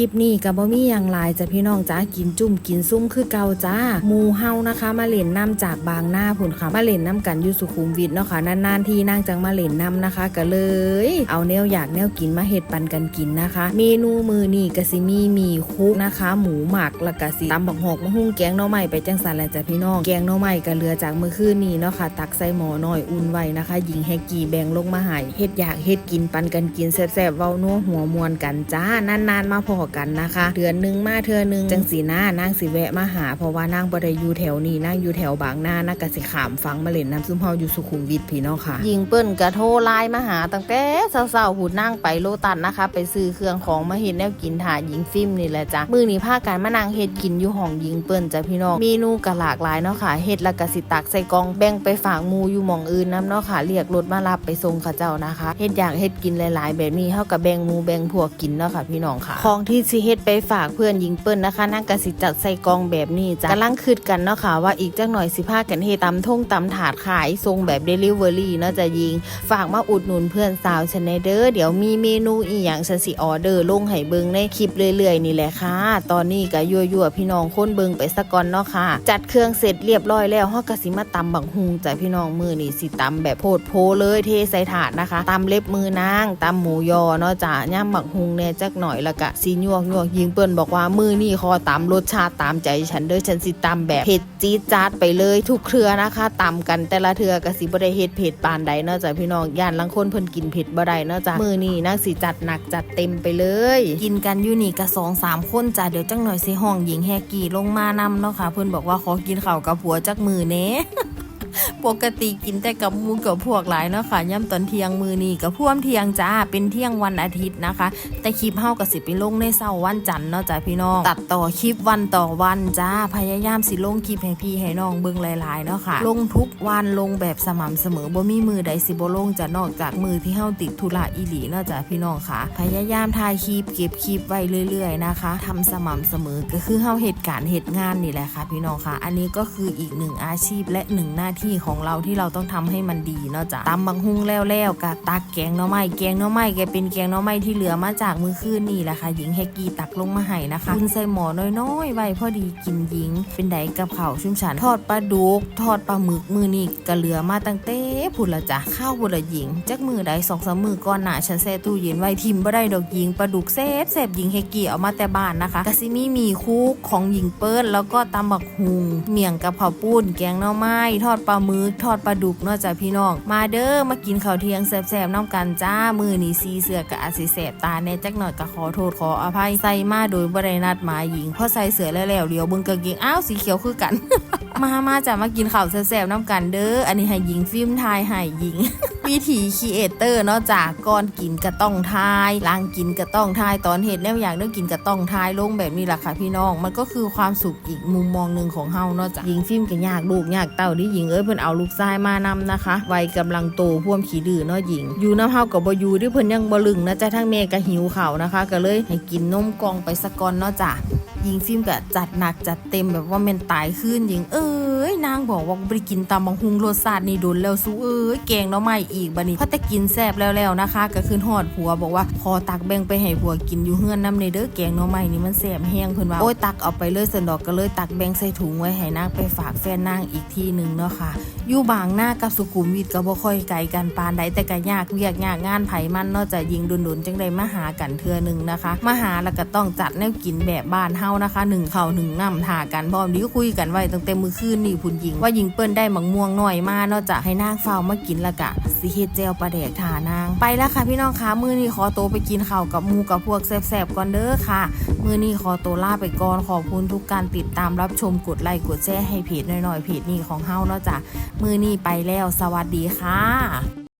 คลิปนี้กับบ่มีอย่างหลายจ้ะพี่น้องจ้ากินจุ่มกินซุ่มคือเก่าจ้าหมูเฮานะคะ มาเล่นน้ำจากบางหน้าผุนค่ะมาเล่นน้ำกันอยู่สุขุมวิทเนาะค่ะนานๆที่นั่งจังมาเล่นน้ำนะคะก็เลย เอาแนวอยากแนวกินมาเฮ็ดปันกันกินนะคะ เมนูมือนี่กะสิมีมีคุกนะคะ หมูหมักล้วก็สิตำบักหอกมะฮุ่งแกงหน่อไม้ไปจังสันแหละจ้ะพี่น้องแกงหน่อไม้ก็เหลือจากมื้อคืนนี้เนาะค่ะ ตักใส่หม้อน้อยอุ่นไว้นะคะหญิงแฮกกี้แบ่งลงมาให้เฮ็ดอยากเฮ็ดกินปันกันกินแซ่บๆเว้านัวหัวมวนกันจ้านานๆมาพอกันนะคะ เดือนหนึงมาเทื่อหนึงจังสีหน้านางสิแวะมาหา เพราะว่านางบ่ได้อยู่แถวนี้นางอยู่แถวบางนานะกะสิขามฟังมาเล่นน้ำซุมเฮาอยู่สุขุมวิทพี่น้องค่ะ ยิงเปิ้นกะโทรไลน์มาหาตั้งแต่เช้าๆหูนั่งไปโลตัสนะคะ ไปซื้อเครื่องของมาเฮ็ดแนวกินถ่าหญิงฟิล์มนี่แหละจ้ะมื้อนี้พากันมานั่งเฮ็ดกินอยู่ห้องหญิงเปิ้นจ้ะพี่น้องเมนูก็หลากหลายเนาะค่ะเฮ็ดแล้วก็สิตักใส่กล่องแบ่งไปฝากหมู่อยู่หม่องอื่นนํเนาะค่ะเรียกรถมารับไปส่งเขาเจ้านะคะเฮ็ดอยากเฮ็ดกินหลาย ๆ แบบนี้เฮาก็แบ่งหมู่แบ่งพวกกินเนาะค่ะพี่น้องค่ะของที่สิเฮ็ดไปฝากเพื่อนหญิงเปิ้นนะคะนั่งก็สิจัดใส่กองแบบนี้จ้ะกำลังคิดกันเนาะค่ะว่าอีกจักหน่อยสิพากันเฮตำท่งตำถาดขายทรงแบบเดลิเวอรี่เนาะจะยิง ฝากมาอุดหนุนเพื่อนสาวฉันในเด้อเดี๋ยวมีเมนูอีหยังฉันสิออเดอร์ลงให้เบิงในคลิปเรื่อยๆนี่แหละค่ะ ตอนนี้ก็ยั่วๆพี่น้องคนเบิงไปสะก่อนเนาะค่ะ จัดเครื่องเสร็จเรียบร้อยแล้วฮาก็สิมาตำบักฮุงจ้ะพี่น้องมือนี่สิตำแบบโพดโพเลยเทใส่ถาดนะคะตำเล็บมือนางตำหมูยอเนาะจ้ะย่ำบักฮุงแน่จักหน่อยล้วก็สิยวกยวกยิงเปิ้นบอกว่ามือนี่ขอตำรสชาติตามใจฉันเด้อฉันสิตำแบบเผ็ดจี๊ดจ๊าดไปเลยทุกเครือนะคะตำกันแต่ละเทือก็สิบ่ได้เฮ็ดเผ็ดปานใดเนาะจ้ะพี่น้องย่านลังคนเพิ่นกินเผ็ดบ่ได้เนาะจ้ะมือนี่นางสิจัดหนักจัดเต็มไปเลย กินกันอยู่นี่ก็สองสามคนจ้ะเดี๋ยวจังหน่อยสิห้องหญิงแฮกกี้ลงมานำเนาะค่ะ เพิ่นบอกว่าขอกินข้าวกับผัวจักมือเน้ ปกติกินแต่กับมูกับพวกหลายเนาะค่ะย่ำตอนเที่ยงมือนี่กับพ่วมเที่ยงจ้าเป็นเที่ยงวันอาทิตย์นะคะ แต่คลิปเฮากับสิไปลงในเสาร์วันจันทร์เนาะจ้าพี่น้องตัดต่อคลิปวันต่อวันจ้าพยายามสิลงคลิปให้พี่ให้น้องเบิ่งหลายๆเนาะค่ะ ลงทุกวันลงแบบสม่ำเสมอบ่มีมือใดสิบ่ลงจะนอกจากมือที่เฮาติดธุระอีหลีเนาะจ้าพี่น้องค่ะ พยายามถ่ายคลิปเก็บคลิปไว้เรื่อย ๆนะคะทำสม่ำเสมอก็คือเฮาเหตุการณ์เหตุงานนี่แหละค่ะ พี่น้องค่ะ อันนี้ก็คืออีกหนึ่งอาชีพและหนึ่งหน้าที่ของเราที่เราต้องทำให้มันดีเนาะจ้ะตำบังฮุงแล้วแล้วกะตักแกงหน่อไม้แกงหน่อไม้แกเป็นแกงหน่อไม้ที่เหลือมาจากมื้อคืนนี่แหละค่ะ หญิงแฮกกี้ตักลงมาให้นะคะคุณใส่หมอน้อยๆไว้พอดีกินหญิง เป็นไดกับข้าวชุ่มฉันทอดปลาดุกทอดปลาหมึกมือนี่ก็เหลือมาตั้งแต่พุ่นละจ้ะข้าวบุละหญิงจักมือใดสองสามมือก่อนหนาฉันแช่ตู้เย็นไว้ทิมบ่ได้ดอกหญิงปลาดุกแซ่บแซ่หญิงแฮกกี้เอามาแต่บ้านนะคะกะซิมีหมีคุกของหญิงเปิ้ลแล้วก็ตำบักหุงเมี่ยงกับข้าวปุ้นแกงหน่อไม้ทอดปลาหมึกทอดปลาดุกนอกจากพี่น้อง มาเด้อมากินข้าวเที่ยงแซ่บๆน้ำกันจ้ามือนีซีเสือกับอาจสิแสบตาแน่จักหน่อยก็ขอโทษขออภัยใส่มาโดยบ่ได้นัดหมายหญิงพอใส่เสือแล้วแล้วเดียวเบิ้งกางเกงอ้าวสีเขียวคือกัน มามาจะมากินข้าวแซ่บๆน้ำกันเด้อ อันนี้ให้หญิงฟิล์มทายให้หญิง วิถีครีเอเตอร์เนาะจากก่อนกินก็ต้องทายล้างกินก็ต้องทายตอนเห็ดแนวอย่างเรื่องกินก็ต้องทายลงแบบนี้แหละค่ะพี่น้อง มันก็คือความสุขอีกมุมมองหนึ่งของเฮาเนาะจ้ะยิงฟิล์มก็ยากลูกยากเต่าดิหญิงเอ้ยเพิ่นเอาลูกชายมานำนะคะวัยกำลังโตพ่วมขี้ดื้อเนาะหญิง อยู่น้ำเฮากับบอยู่ที่เพิ่นยังบ่ลึงนะจ๊ะทั้งแม่ก็หิวเขานะคะ ก็เลยให้กินนมกองไปสักก่อนเนาะจ้ะ ยิงฟิล์มก็จัดหนักจัดเต็มแบบว่าแมนตายขึ้นยิงเอ้ยนางบอกว่าบ่ไปกินตำบังฮุงรสชาตินี่โดนแล้วสู้เอ้ยแกงน้อไม้อีกบัดนี้พอแต่กินแซ่บแล้วแล้วนะคะ ก็ขึ้นฮอดผัวบอกว่าพอตักแบ่งไปให้ผัวกินอยู่เฮือนน้ำในเด้อแกงน้อไม้นี่มันแซ่บแห้งเพิ่นว่าโอ้ยตักเอาไปเลยสนดอกก็เลยตักแบ่งใส่ถุงไว้ให้นางไปฝากแฟนนางอีกทีหนึ่งเนาะค่ะอยู่บางหน้ากับสุขุมวิทก็บ่ค่อยไกลกันปานใดแต่ก็ยากเวียกยากงานไผมันนาะจะยิงดุนๆจังได้มาหากันเทื่อหนึงนะคะมาหาแล้วก็ต้องจัดแนวกินแบบบ้านเฮาานะคะหนึ่งเข้าหนึ่งน้ำทากันพร้อมดีก็คุยกันไว้ตั้งแต่มือคืนนี่พุ่นยิง ว่ายิงเปิ้นได้มังม่วงหน่อยมาเนาะจะให้นางเฝ้ามากินละกะสิเฮ็ดเจลปลาแดกทานาง ไปแล้วค่ะพี่น้องคะมือนี้ขอโตไปกินข้าวกับมูกับพวกแซ่บๆก่อนเด้อค่ะ มือนี้ขอโตัวลาไปก่อนขอบคุณทุกการติดตามรับชมกดไลค์กดแชร์ให้เพจหน่อยๆเพจนี้ของเฮาเนาะจ้ะมือนี้ไปแล้วสวัสดีค่ะ